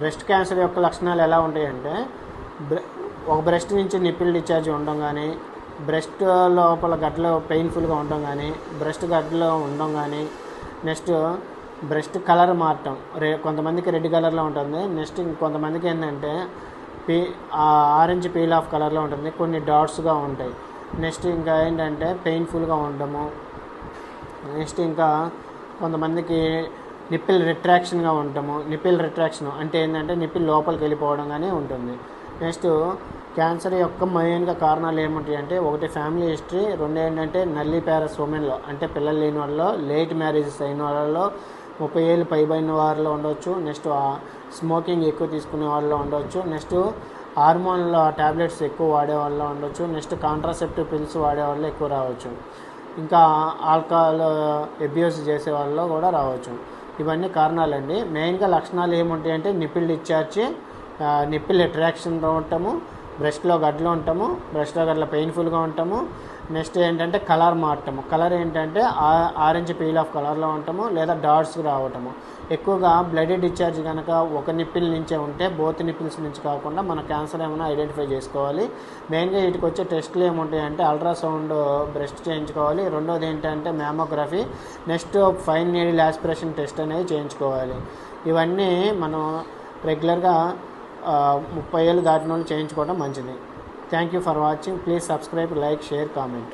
Breast cancer యొక్క లక్షణాలు ఎలా ఉంటాయంటే ఒక బ్రెస్ట్ నుంచి నిప్పిల్ డిశ్చార్జ్ ఉండడం కానీ బ్రెస్ట్ లోపల గడ్డలో పెయిన్ఫుల్గా ఉండడం కానీ బ్రెస్ట్ గడ్డలో ఉండడం కానీ నెక్స్ట్ బ్రెస్ట్ కలర్ మారటం రే కొంతమందికి రెడ్ కలర్లో ఉంటుంది నెక్స్ట్ ఇంకొంతమందికి ఏంటంటే పీ ఆరెంజ్ పీల్ ఆఫ్ కలర్లో ఉంటుంది కొన్ని డాట్స్గా ఉంటాయి నెక్స్ట్ ఇంకా ఏంటంటే పెయిన్ఫుల్గా ఉండము నెక్స్ట్ ఇంకా కొంతమందికి నిప్పిల్ రిట్రాక్షన్గా ఉండటము నిప్పిల్ రిట్రాక్షన్ అంటే ఏంటంటే నిప్పిల్ లోపలికి వెళ్ళిపోవడం కానీ ఉంటుంది నెక్స్ట్ క్యాన్సర్ యొక్క మెయిన్గా కారణాలు ఏముంటాయి అంటే ఒకటి ఫ్యామిలీ హిస్టరీ రెండు ఏంటంటే నల్లి ప్యారస్ ఉమెన్లో అంటే పిల్లలు లేని వాళ్ళలో లేట్ మ్యారేజెస్ అయిన వాళ్ళలో ముప్పై ఏళ్ళు పైబడిన వారిలో ఉండవచ్చు నెక్స్ట్ స్మోకింగ్ ఎక్కువ తీసుకునే వాళ్ళలో ఉండవచ్చు నెక్స్ట్ హార్మోన్ల ట్యాబ్లెట్స్ ఎక్కువ వాడే వాళ్ళలో ఉండొచ్చు నెక్స్ట్ కాంట్రాసెప్టివ్ పిల్స్ వాడే వాళ్ళు ఎక్కువ రావచ్చు ఇంకా ఆల్కహాల్ అబ్యూస్ చేసే వాళ్ళలో కూడా రావచ్చు ఇవన్నీ కారణాలండి మెయిన్గా లక్షణాలు ఏముంటాయి అంటే నిప్పిల్ డిశ్చార్జ్ నిప్పిల్ అట్రాక్షన్ ఉండటము బ్రెస్ట్లో గడ్డలు ఉంటాము బ్రెస్ట్లో గడ్డలు పెయిన్ఫుల్గా ఉంటాము నెక్స్ట్ ఏంటంటే కలర్ మారటము కలర్ ఏంటంటే ఆరెంజ్ పీల్ ఆఫ్ కలర్లో ఉండటము లేదా డాట్స్ రావటము ఎక్కువగా బ్లడ్ డిశ్చార్జ్ కనుక ఒక నిప్పిల్ నుంచే ఉంటే బోత్ నిప్పిల్స్ నుంచి కాకుండా మన క్యాన్సర్ ఏమైనా ఐడెంటిఫై చేసుకోవాలి మెయిన్గా వీటికి వచ్చే టెస్ట్లు ఏముంటాయి అంటే అల్ట్రాసౌండ్ బ్రెస్ట్ చేయించుకోవాలి రెండోది ఏంటంటే mammography next fine needle aspiration test అనేది చేయించుకోవాలి ఇవన్నీ మనం రెగ్యులర్గా ముప్పై ఏళ్ళు దాటిన వాళ్ళు చేయించుకోవడం మంచిది Thank you for watching. Please subscribe, like, share, comment.